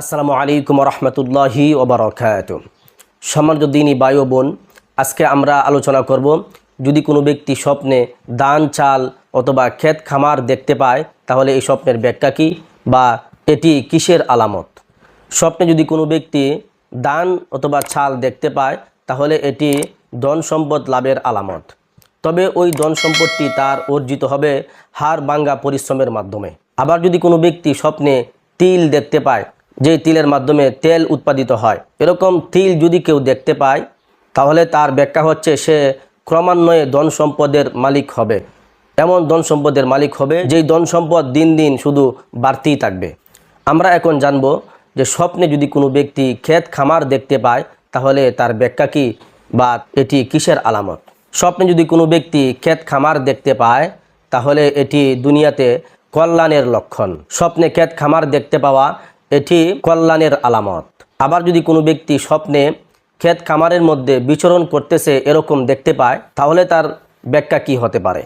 আসসালামু আলাইকুম রহমতুল্লাহি ওবরাকাত সম্মানিত দিনী বায়ু বোন, আজকে আমরা আলোচনা করব, যদি কোনো ব্যক্তি স্বপ্নে দান চাল অথবা ক্ষেত, খামার দেখতে পায়, তাহলে এই স্বপ্নের ব্যাখ্যা কী বা এটি কিসের আলামত? স্বপ্নে যদি কোনো ব্যক্তি দান অথবা ছাল দেখতে পায়, তাহলে এটি ধন সম্পদ লাভের আলামত। তবে ওই ধন সম্পদটি তার অর্জিত হবে হাড় ভাঙ্গা পরিশ্রমের মাধ্যমে। আবার যদি কোনো ব্যক্তি স্বপ্নে তিল দেখতে পায় যে তিলের মাধ্যমে তেল উৎপাদিত হয়। এরকম তিল যদি কেউ দেখতে পায়, তাহলে তার ব্যাখ্যা হচ্ছে সে ক্রমান্বয়ে ধন সম্পদের মালিক হবে। এমন ধন সম্পদের মালিক হবে যেই ধন সম্পদ দিন দিন শুধু বাড়তেই থাকবে। আমরা এখন জানব যে স্বপ্নে যদি কোনো ব্যক্তি ক্ষেত খামার দেখতে পায়, তাহলে তার ব্যাখ্যা কি বা এটি কিসের আলামত? স্বপ্নে যদি কোনো ব্যক্তি ক্ষেত খামার দেখতে পায়, তাহলে এটি দুনিয়াতে কল্যাণের লক্ষণ। স্বপ্নে ক্ষেত খামার দেখতে পাওয়া এটি কল্যাণের আলামত। আবার যদি কোনো ব্যক্তি স্বপ্নে ক্ষেত খামারের মধ্যে বিচরণ করতেছে এরকম দেখতে পায়, তাহলে তার ব্যাখ্যা কি হতে পারে?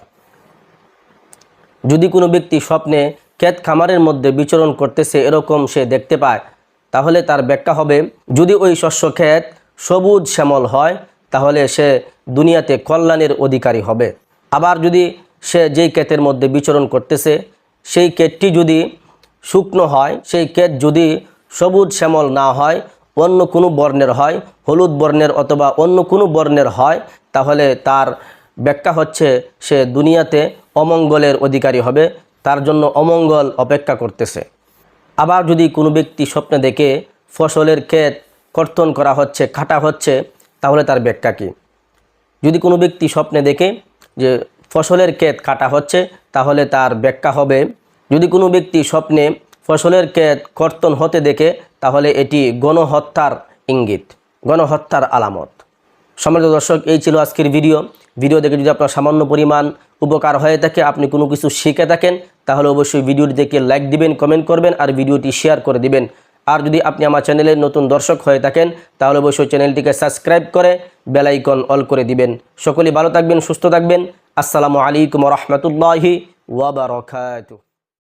যদি কোনো ব্যক্তি স্বপ্নে ক্ষেত খামারের মধ্যে বিচরণ করতেছে এরকম সে দেখতে পায়, তাহলে তার ব্যাখ্যা হবে, যদি ওই শস্য ক্ষেত সবুজ শ্যামল হয়, তাহলে সে দুনিয়াতে কল্যাণের অধিকারী হবে। আবার যদি সে যেই ক্ষেতের মধ্যে বিচরণ করতেছে, সেই ক্ষেতটি যদি শুকনো হয়, সেই ক্ষেত যদি সবুজ শ্যামল না হয়, অন্য কোনো বর্ণের হয়, হলুদ বর্ণের অথবা অন্য কোনো বর্ণের হয়, তাহলে তার ব্যাখ্যা হচ্ছে সে দুনিয়াতে অমঙ্গলের অধিকারী হবে, তার জন্য অমঙ্গল অপেক্ষা করতেছে। আবার যদি কোনো ব্যক্তি স্বপ্নে দেখে ফসলের ক্ষেত কর্তন করা হচ্ছে, কাটা হচ্ছে, তাহলে তার ব্যাখ্যা কী? যদি কোনো ব্যক্তি স্বপ্নে দেখে যে ফসলের ক্ষেত কাটা হচ্ছে, তাহলে তার ব্যাখ্যা হবে যদি কোনো ব্যক্তি স্বপ্নে ফসলের ক্ষেত কর্তন হতে দেখে, তাহলে এটি গণহত্যার ইঙ্গিত, গণহত্যার আলামত। সম্মানিত দর্শক, এই ছিল আজকের ভিডিও। ভিডিও দেখে যদি আপনার সামান্য পরিমাণ উপকার হয়ে থাকে, আপনি কোনো কিছু শিখে থাকেন, তাহলে অবশ্যই ভিডিওটি দেখে লাইক দিবেন, কমেন্ট করবেন, আর ভিডিওটি শেয়ার করে দিবেন। আর যদি আপনি আমার চ্যানেলের নতুন দর্শক হয়ে থাকেন, তাহলে অবশ্যই চ্যানেলটিকে সাবস্ক্রাইব করে বেলাইকন অল করে দিবেন। সকলেই ভালো থাকবেন, সুস্থ থাকবেন। আসসালামু আলাইকুম রহমতুল্লাহি ওয়াবারকাতুহ